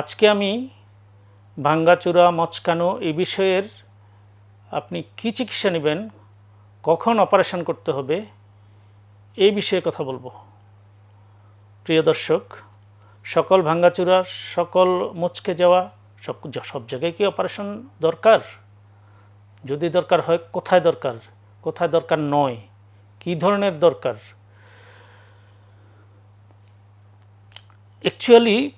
আজকে আমি ভাঙ্গাচুরা মচকানো এই বিষয়ের আপনি কী চিকিৎসা নেবেন, কখন অপারেশন করতে হবে, এই বিষয়ে কথা বলব। প্রিয় দর্শক, সকল ভাঙ্গাচুরা সকল মুচকে যাওয়া সব সব জায়গায় কি অপারেশন দরকার? যদি দরকার হয়, কোথায় দরকার? কোথায় দরকার নয়? কী ধরনের দরকার? অ্যাকচুয়ালি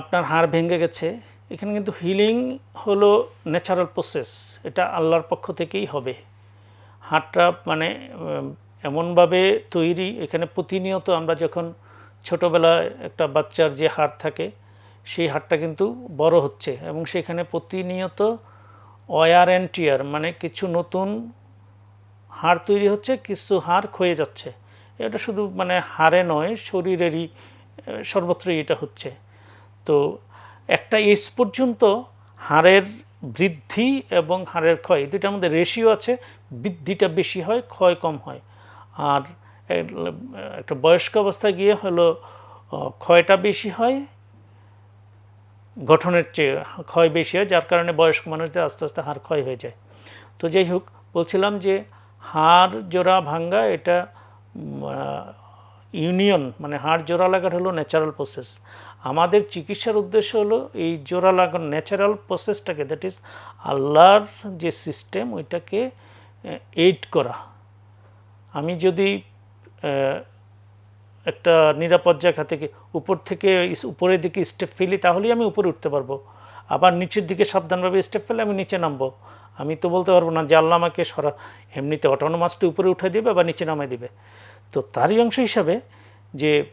আপনার হাড় ভেঙে গেছে। এখানে কিন্তু হিলিং হলো ন্যাচারাল প্রসেস এটা আল্লাহর পক্ষ থেকেই হবে। হাড়টা মানে এমনভাবে তৈরি, এখানে প্রতিনিয়ত আমরা যখন ছোটোবেলায় একটা বাচ্চার যে হাড় থাকে, সেই হাড়টা কিন্তু বড় হচ্ছে এবং সেখানে প্রতিনিয়ত ওয়ার অ্যান্ড টিয়ার মানে কিছু নতুন হাড় তৈরি হচ্ছে, কিছু হাড় ক্ষয়ে যাচ্ছে। এটা শুধু মানে হাড়ে নয়, শরীরেরই সর্বত্রই এটা হচ্ছে। তো একটা এজ পর্যন্ত হাড়ের বৃদ্ধি এবং হাড়ের ক্ষয়, দুইটার মধ্যে রেশিও আছে, বৃদ্ধিটা বেশি হয়, ক্ষয় কম হয়। আর একটা বয়স্ক অবস্থায় গিয়ে হলো ক্ষয়টা বেশি হয়, গঠনের চেয়ে ক্ষয় বেশি হয়, যার কারণে বয়স্ক মানুষদের আস্তে আস্তে হাড় ক্ষয় হয়ে যায়। তো যাই হোক, বলছিলাম যে হাড় জোড়া ভাঙ্গা, এটা ইউনিয়ন মানে হাড় জোড়া লাগার হলো ন্যাচারাল প্রসেস আমাদের চিকিৎসার উদ্দেশ্য হলো এই জোড়া লাগার ন্যাচারাল প্রসেসটাকে দ্যাট ইজ আল্লাহর যে সিস্টেম ওইটাকে এইড করা। আমি যদি একটা নিরাপদ জায়গা থেকে উপর থেকে উপরের দিকে স্টেপ ফেলি, তাহলেই আমি উপরে উঠতে পারব। আবার নিচের দিকে সাবধানভাবে স্টেপ ফেলে আমি নিচে নামবো। আমি তো বলতে পারব না যে আল্লাহ আমাকে সরা এমনিতে অটোনোমাসটি উপরে উঠে দেবে বা নিচে নামাই দেবে। তো তারই অংশ হিসাবে যে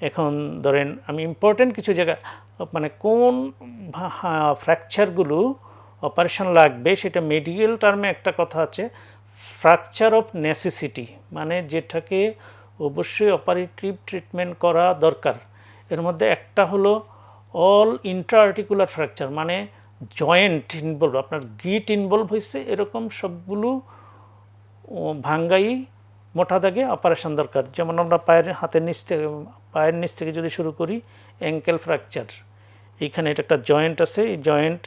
এখন ধরেন আমি ইম্পর্টেন্ট কিছু জায়গা মানে কোন ফ্র্যাকচারগুলো অপারেশন লাগবে সেটা মেডিকেল টার্মে একটা কথা আছে ফ্র্যাকচার অফ নেসেসিটি মানে যেটাকে অবশ্যই অপারেটিভ ট্রিটমেন্ট করা দরকার। এর মধ্যে একটা হলো অল ইন্ট্রাআর্টিকুলার ফ্র্যাকচার মানে জয়েন্ট ইনভলভ আপনার গিট ইনভলভ হয়েছে এরকম সবগুলো ভাঙ্গাই মোটা দাগে অপারেশন দরকার। যেমন আমরা পায়ের হাতের নিচ থেকে, পায়ের নিচ থেকে যদি শুরু করি অ্যাঙ্কেল ফ্র্যাকচার এইখানে এটা একটা জয়েন্ট আছে, এই জয়েন্ট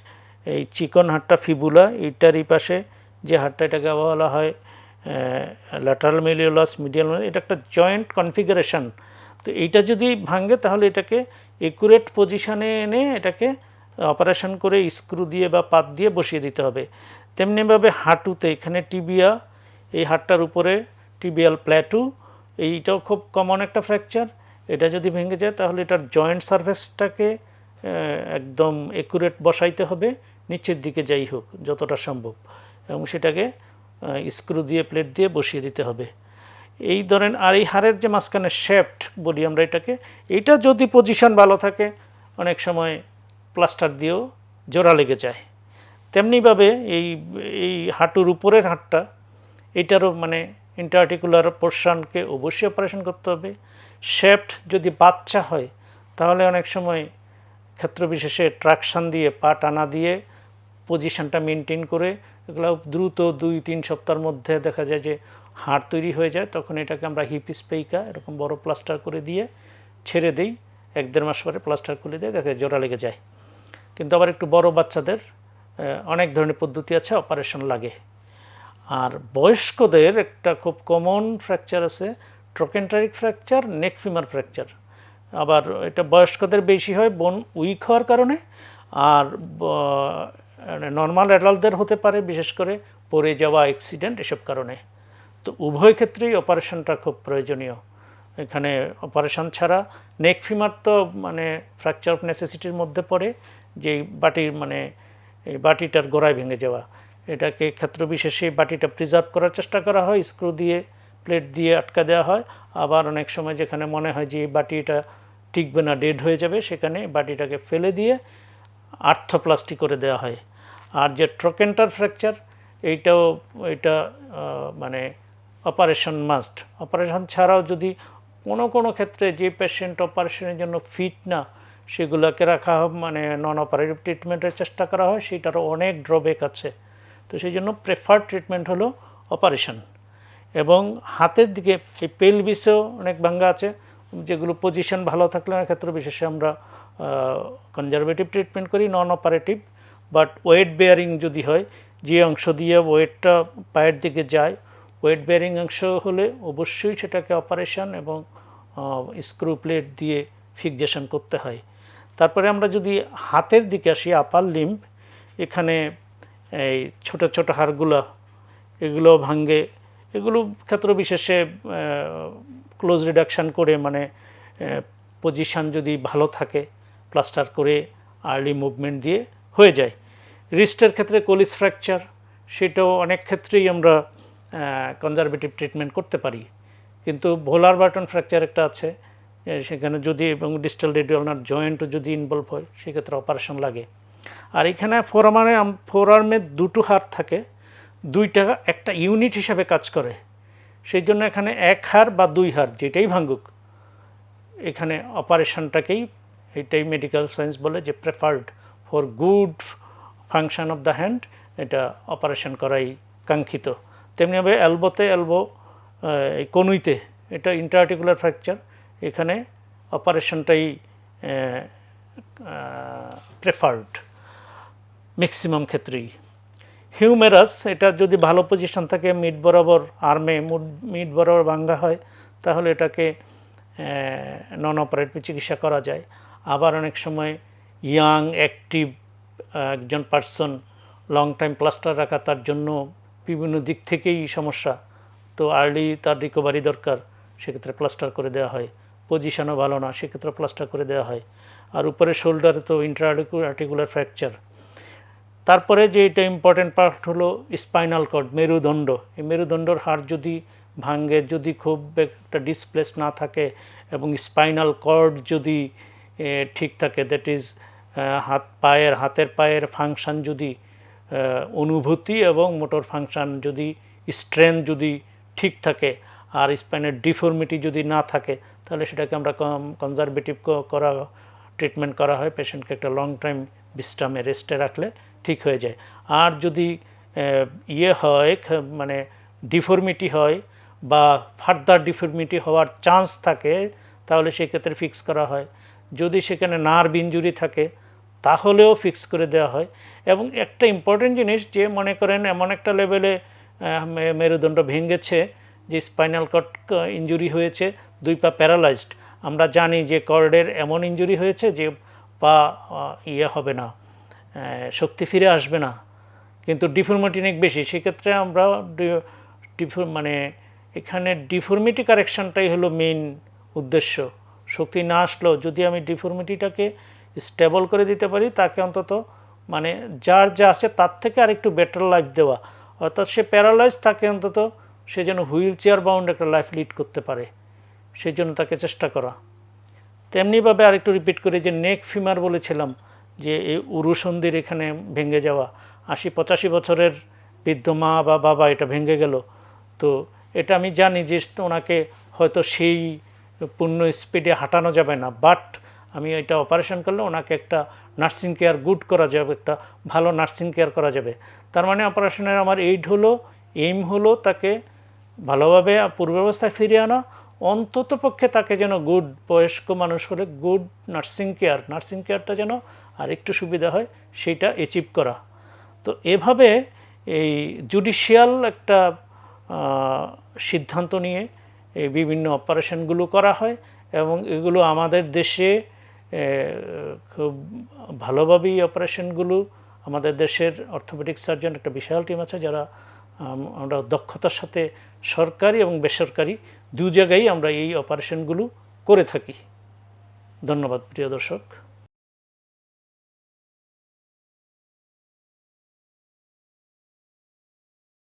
এই চিকন হাড়টা ফিবুলা এইটারই পাশে যে হাড়টা এটাকে বলা হয় ল্যাটারাল মিলিওলাস মিডিয়াল এটা একটা জয়েন্ট কনফিগারেশন তো এইটা যদি ভাঙে, তাহলে এটাকে একুরেট পজিশানে এনে এটাকে অপারেশন করে স্ক্রু দিয়ে বা পাত দিয়ে বসিয়ে দিতে হবে। তেমনিভাবে হাঁটুতে, এখানে টিবিয়া এই হাড়টার উপরে টিবিয়াল প্ল্যাটু এইটাও খুব কমন একটা ফ্র্যাকচার এটা যদি ভেঙে যায়, তাহলে এটার জয়েন্ট সারফেসটাকে একদম একুরেট বসাইতে হবে। নিচের দিকে যাই হোক, যতটা সম্ভব। এবং সেটাকে স্ক্রু দিয়ে প্লেট দিয়ে বসিয়ে দিতে হবে। এই ধরেন, আর এই হাড়ের যে মাঝখানে শেফট বলি আমরা এটাকে এইটা যদি পজিশন ভালো থাকে, অনেক সময় প্লাস্টার দিয়েও জোড়া লেগে যায়। তেমনিভাবে এই এই হাঁটুর উপরের হাড়টা এটারও মানে ইন্টারটিকুলার পোর্শনকে অবশ্যই অপারেশন করতে হবে। শেফট যদি বাচ্চা হয়, তাহলে অনেক সময় ক্ষেত্র বিশেষে ট্রাকশন দিয়ে, পা টানা দিয়ে পজিশনটা মেনটেন করে, এগুলো দ্রুত দুই তিন সপ্তাহের মধ্যে দেখা যায় যে হাড় তৈরি হয়ে যায়, তখন এটাকে আমরা হিপ স্পেইকা এরকম বড় প্লাস্টার করে দিয়ে ছেড়ে দিই। এক দেড় মাস পরে প্লাস্টার খুলে দিয়ে, দেখা জোড়া লেগে যায়। কিন্তু আবার একটু বড় বাচ্চাদের অনেক ধরনের পদ্ধতি আছে অপারেশন লাগে। আর বয়স্কদের একটা খুব কমন ফ্র্যাকচার আছে trochanteric fracture neck femur fracture আবার এটা বয়স্কদের বেশি হয় বোন উইক হওয়ার কারণে, আর নর্মাল অ্যাডাল্টদের হতে পারে, বিশেষ করে পড়ে যাওয়া অ্যাক্সিডেন্ট এসব কারণে। তো উভয় ক্ষেত্রেই অপারেশনটা খুব প্রয়োজনীয়। এখানে অপারেশন ছাড়া নেক ফিমার তো মানে ফ্র্যাকচার অফ নেসেসিটির মধ্যে পড়ে যে বাটির মানে এই বাটিটার গোড়ায় ভেঙে যাওয়া। এটাকে ক্ষেত্রবিশেষে বাটিটা প্রিজার্ভ করার চেষ্টা করা হয় স্ক্রু দিয়ে প্লেট দিয়ে আটকা দেওয়া হয়। আবার অনেক সময় যেখানে মনে হয় যে এই বাটিটা টিকবে না ডেড হয়ে যাবে, সেখানে বাটিটাকে ফেলে দিয়ে আর্থোপ্লাস্টি করে দেওয়া হয়। আর যে ট্রোকেন্টার ফ্র্যাকচার এইটাও, এটা মানে অপারেশন মাস্ট অপারেশন ছাড়াও যদি কোনো কোনো ক্ষেত্রে যে পেশেন্ট অপারেশনের জন্য ফিট না, সেগুলোকে রাখা মানে নন অপারেটিভ ট্রিটমেন্টের চেষ্টা করা হয়, সেটারও অনেক ড্রব্যাক আছে। তো সেই জন্য প্রেফার ট্রিটমেন্ট হলো অপারেশন এবং হাতের দিকে এই পেল পেলভিসেও অনেক ভাঙ্গা আছে, যেগুলো পজিশন ভালো থাকলে ক্ষেত্রে বিশেষে আমরা কনজারভেটিভ ট্রিটমেন্ট করি non operative but weight bearing যদি হয়, যে অংশ দিয়ে ওয়েটটা পায়ের দিকে যায় ওয়েট বেয়ারিং অংশ হলে অবশ্যই সেটাকে অপারেশন এবং স্ক্রু প্লেট দিয়ে ফিক্সেশন করতে হয়। তারপরে আমরা যদি হাতের দিকে আসি আপার লিম্ব এখানে এই ছোট ছোট হাড়গুলো, এগুলো ভাঙ্গে এগুলো ক্ষেত্র বিশেষে ক্লোজ রিডাকশান করে মানে পজিশান যদি ভালো থাকে প্লাস্টার করে আর্লি মুভমেন্ট দিয়ে হয়ে যায়। রিস্টের ক্ষেত্রে কোলিস ফ্র্যাকচার সেটাও অনেক ক্ষেত্রেই আমরা কনজারভেটিভ ট্রিটমেন্ট করতে পারি। কিন্তু ভোলার বাটন ফ্র্যাকচার একটা আছে সেখানে যদি এবং ডিস্টাল রেডিওনার জয়েন্টও যদি ইনভলভ হয়, সেক্ষেত্রে অপারেশন লাগে। আর এখানে ফোরামানে ফোরার্মে দুটো হাড় থাকে, দুইটা একটা ইউনিট হিসাবে কাজ করে। সেই জন্য এখানে এক হাড় বা দুই হাড় যেটাই ভাঙুক, এখানে অপারেশনটাকেই এটাই মেডিকেল সায়েন্স বলে যে preferred for good function of the hand এটা অপারেশন করাই কাঙ্ক্ষিত। তেমনিভাবে এলবোতে এলবো এই কনুইতে, এটা ইন্টারটিকুলার ফ্র্যাকচার এখানে অপারেশনটাই প্রেফার্ড ম্যাক্সিমাম ক্ষেত্রেই। হিউমেরাস, এটা যদি ভালো পজিশন থাকে মিড বরাবর আর্মে মিড বরাবর ভাঙ্গা হয়, তাহলে এটাকে নন অপারেটিভ চিকিৎসা করা যায়। আবার অনেক সময় ইয়াং অ্যাক্টিভ একজন পার্সন লং টাইম প্লাস্টার রাখা, তার জন্য বিভিন্ন দিক থেকেই সমস্যা। তো আর্লি তার রিকভারি দরকার, সেক্ষেত্রে প্লাস্টার করে দেওয়া হয়। পজিশনও ভালো না, সেক্ষেত্রে প্লাস্টার করে দেওয়া হয়। আর উপরে শোল্ডারে তো ইন্টার আর্টিকুলার ফ্র্যাকচার তারপরে যে এটা ইম্পর্টেন্ট পার্ট হলো স্পাইনাল কর্ড মেরুদণ্ড। এই মেরুদণ্ডর হাড় যদি ভাঙ্গে যদি খুব একটা ডিসপ্লেস না থাকে এবং স্পাইনাল কর্ড যদি ঠিক থাকে দ্যাট ইজ হাত পায়ের, হাতের পায়ের ফাংশান যদি অনুভূতি এবং মোটর ফাংশান যদি স্ট্রেংথ যদি ঠিক থাকে আর স্পাইনের ডিফর্মিটি যদি না থাকে, তাহলে সেটাকে আমরা কনজারভেটিভ করা ট্রিটমেন্ট করা হয়। পেশেন্টকে একটা লং টাইম বিশ্রামে রেস্টে রাখলে ঠিক হয়ে যায়। আর যদি ইয়ে হয় মানে ডিফর্মিটি হয় বা ফার্দার ডিফর্মিটি হওয়ার চান্স থাকে, তাহলে সেক্ষেত্রে ফিক্স করা হয়। যদি সেখানে নার্ভ ইঞ্জুরি থাকে, তাহলেও ফিক্স করে দেওয়া হয়। এবং একটা ইম্পর্টেন্ট জিনিস যে মনে করেন এমন একটা লেভেলে মেরুদণ্ড ভেঙেছে, যে স্পাইনাল কর্ড ইঞ্জুরি হয়েছে, দুই পা প্যারালাইজড আমরা জানি যে কর্ডের এমন ইঞ্জুরি হয়েছে যে পা ইয়ে হবে না শক্তি ফিরে আসবে না। কিন্তু ডিফর্মিটি অনেক বেশি, সেক্ষেত্রে আমরা ডিফর মানে এখানে ডিফর্মিটি কারেকশনটাই হলো মেইন উদ্দেশ্য। শক্তি না আসলেও যদি আমি ডিফর্মিটিটাকে স্টেবল করে দিতে পারি, তাকে অন্তত মানে যার যা আছে তার থেকে আরেকটু বেটার লাইফ দেওয়া। অর্থাৎ সে প্যারালাইজ তাকে অন্তত সে যেন হুইল চেয়ার বাউন্ড একটা লাইফ লিড করতে পারে। সেই জন্য তাকে চেষ্টা করা। তেমনিভাবে আরেকটু রিপিট করি যে নেক ফিমার বলেছিলাম যে এই উরুসন্ধির এখানে ভেঙে যাওয়া। আশি পঁচাশি বছরের বৃদ্ধ মা বা বাবা এটা ভেঙে গেল। তো এটা আমি জানি যে ওনাকে হয়তো সেই পূর্ণ স্পিডে হাঁটানো যাবে না। বাট আমি এটা অপারেশন করলে ওনাকে একটা নার্সিং কেয়ার গুড করা যাবে, একটা ভালো নার্সিং কেয়ার করা যাবে। তার মানে অপারেশনের আমার এইড হলো এইম হলো তাকে ভালোভাবে পূর্বাবস্থায় ফিরিয়ে আনা। অন্তত পক্ষে তাকে যেন গুড বয়স্ক মানুষ হলে গুড নার্সিং কেয়ার নার্সিং কেয়ারটা যেন আর একটু সুবিধা হয় সেইটা অ্যাচিভ করা। তো এভাবে এই জুডিশিয়াল একটা সিদ্ধান্ত নিয়ে এই বিভিন্ন অপারেশনগুলো করা হয় এবং এগুলো আমাদের দেশে খুব ভালোভাবেই অপারেশনগুলো আমাদের দেশের অর্থোপেডিক সার্জন একটা বিশাল টিম আছে যারা আমরা দক্ষতার সাথে সরকারি এবং বেসরকারি দু জায়গায় আমরা এই অপারেশনগুলো করে থাকি। ধন্যবাদ, প্রিয় দর্শক।